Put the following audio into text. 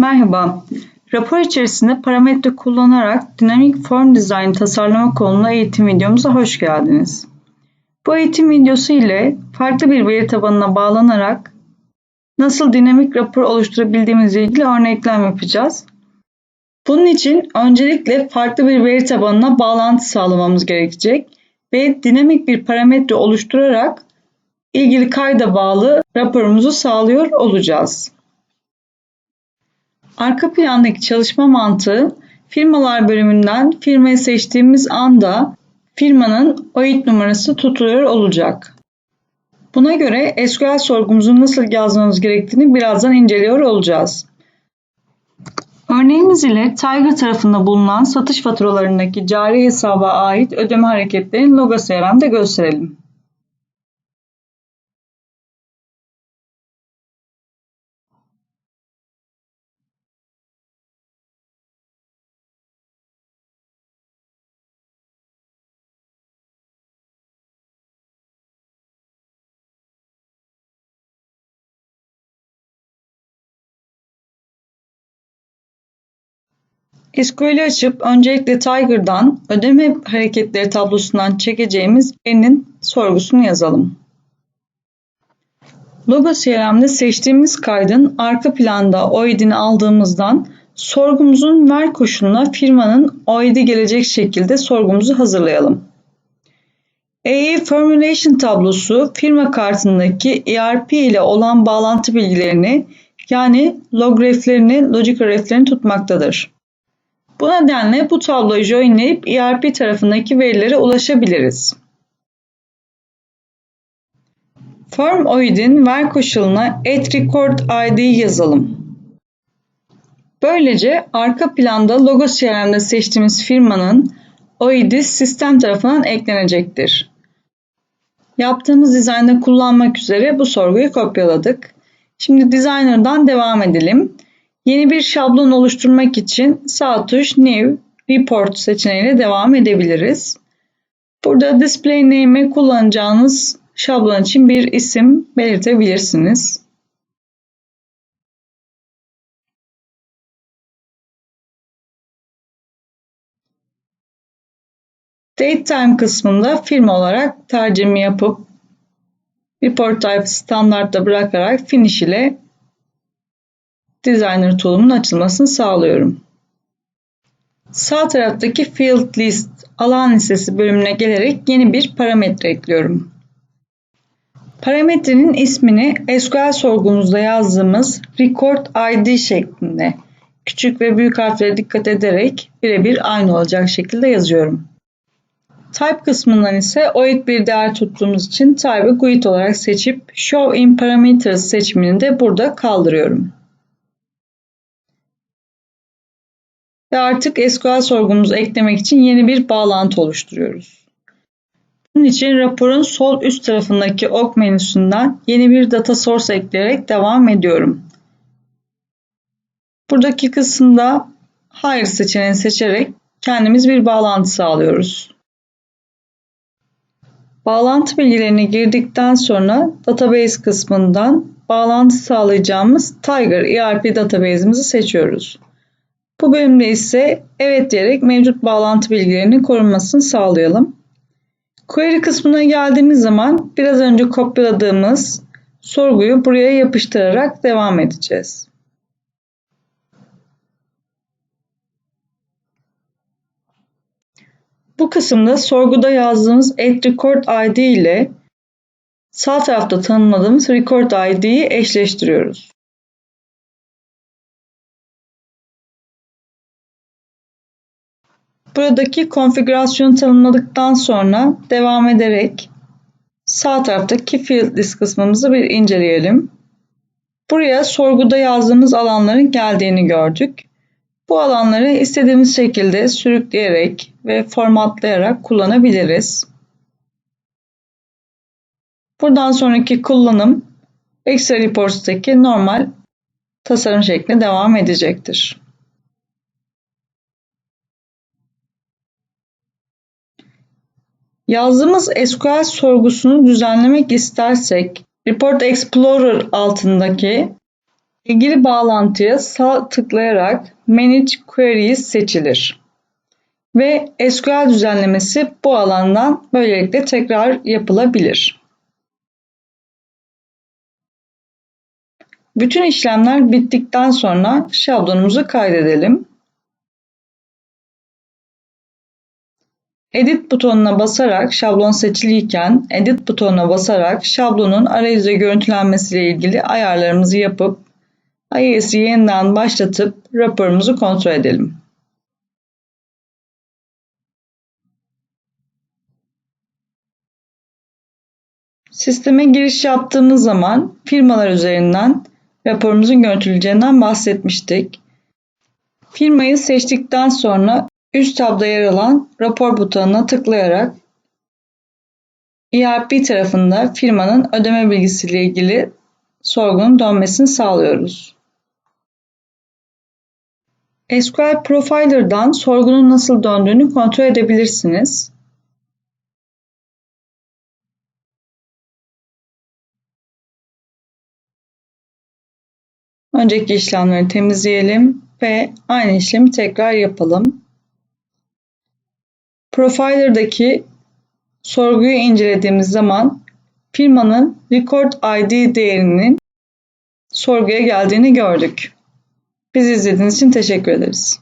Merhaba, rapor içerisinde parametre kullanarak dinamik form design tasarlama konulu eğitim videomuza hoş geldiniz. Bu eğitim videosu ile farklı bir veri tabanına bağlanarak nasıl dinamik rapor oluşturabildiğimizle ilgili örneklem yapacağız. Bunun için öncelikle farklı bir veri tabanına bağlantı sağlamamız gerekecek ve dinamik bir parametre oluşturarak ilgili kayda bağlı raporumuzu sağlıyor olacağız. Arka plandaki çalışma mantığı firmalar bölümünden firmayı seçtiğimiz anda firmanın OID numarası tutuluyor olacak. Buna göre SQL sorgumuzu nasıl yazmamız gerektiğini birazdan inceliyor olacağız. Örneğimiz ile Tiger tarafında bulunan satış faturalarındaki cari hesaba ait ödeme hareketlerini Logo CRM'de gösterelim. SQL'i açıp öncelikle Tiger'dan ödeme hareketleri tablosundan çekeceğimiz verinin sorgusunu yazalım. Logo CRM'de seçtiğimiz kaydın arka planda OID'ini aldığımızdan sorgumuzun ver koşuluna firmanın OID'i gelecek şekilde sorgumuzu hazırlayalım. EE Formulation tablosu firma kartındaki ERP ile olan bağlantı bilgilerini yani log reflerini, logical reflerini tutmaktadır. Bu nedenle bu tabloyu joinleyip ERP tarafındaki verilere ulaşabiliriz. Form OID'in ver koşuluna record ID yazalım. Böylece arka planda logo CRM'de seçtiğimiz firmanın OID'i sistem tarafından eklenecektir. Yaptığımız dizaynda kullanmak üzere bu sorguyu kopyaladık. Şimdi Designer'dan devam edelim. Yeni bir şablon oluşturmak için sağ tuş New Report seçeneğiyle devam edebiliriz. Burada Display Name'e kullanacağınız şablon için bir isim belirtebilirsiniz. Datetime kısmında firma olarak tercihimi yapıp Report Type standartta bırakarak Finish ile Designer tool'umun açılmasını sağlıyorum. Sağ taraftaki Field List alan listesi bölümüne gelerek yeni bir parametre ekliyorum. Parametrenin ismini SQL sorgumuzda yazdığımız record ID şeklinde küçük ve büyük harflere dikkat ederek birebir aynı olacak şekilde yazıyorum. Type kısmından ise OID bir değer tuttuğumuz için type'ı GUID olarak seçip Show in Parameters seçimini de burada kaldırıyorum. Ve artık SQL sorgumuzu eklemek için yeni bir bağlantı oluşturuyoruz. Bunun için raporun sol üst tarafındaki ok menüsünden yeni bir data source ekleyerek devam ediyorum. Buradaki kısımda Hire seçeneğini seçerek kendimiz bir bağlantı sağlıyoruz. Bağlantı bilgilerini girdikten sonra database kısmından bağlantı sağlayacağımız Tiger ERP database'imizi seçiyoruz. Bu bölümde ise evet diyerek mevcut bağlantı bilgilerinin korunmasını sağlayalım. Query kısmına geldiğimiz zaman biraz önce kopyaladığımız sorguyu buraya yapıştırarak devam edeceğiz. Bu kısımda sorguda yazdığımız add record id ile sağ tarafta tanımladığımız record id'yi eşleştiriyoruz. Buradaki konfigürasyonu tanımladıktan sonra devam ederek sağ taraftaki field list kısmımızı bir inceleyelim. Buraya sorguda yazdığımız alanların geldiğini gördük. Bu alanları istediğimiz şekilde sürükleyerek ve formatlayarak kullanabiliriz. Buradan sonraki kullanım Excel Reports'taki normal tasarım şekli devam edecektir. Yazdığımız SQL sorgusunu düzenlemek istersek Report Explorer altındaki İlgili bağlantıya sağ tıklayarak Manage Queries seçilir. Ve SQL düzenlemesi bu alandan böylelikle tekrar yapılabilir. Bütün işlemler bittikten sonra şablonumuzu kaydedelim. Edit butonuna basarak şablon seçiliyken Edit butonuna basarak şablonun arayüze görüntülenmesiyle ilgili ayarlarımızı yapıp IIS'i yeniden başlatıp raporumuzu kontrol edelim. Sisteme giriş yaptığımız zaman firmalar üzerinden raporumuzun görüntüleyeceğinden bahsetmiştik. Firmayı seçtikten sonra üst tabda yer alan rapor butonuna tıklayarak ERP tarafında firmanın ödeme bilgisiyle ilgili sorgunun dönmesini sağlıyoruz. SQL Profiler'dan sorgunun nasıl döndüğünü kontrol edebilirsiniz. Önceki işlemleri temizleyelim ve aynı işlemi tekrar yapalım. Profiler'daki sorguyu incelediğimiz zaman firmanın record ID değerinin sorguya geldiğini gördük. Bizi izlediğiniz için teşekkür ederiz.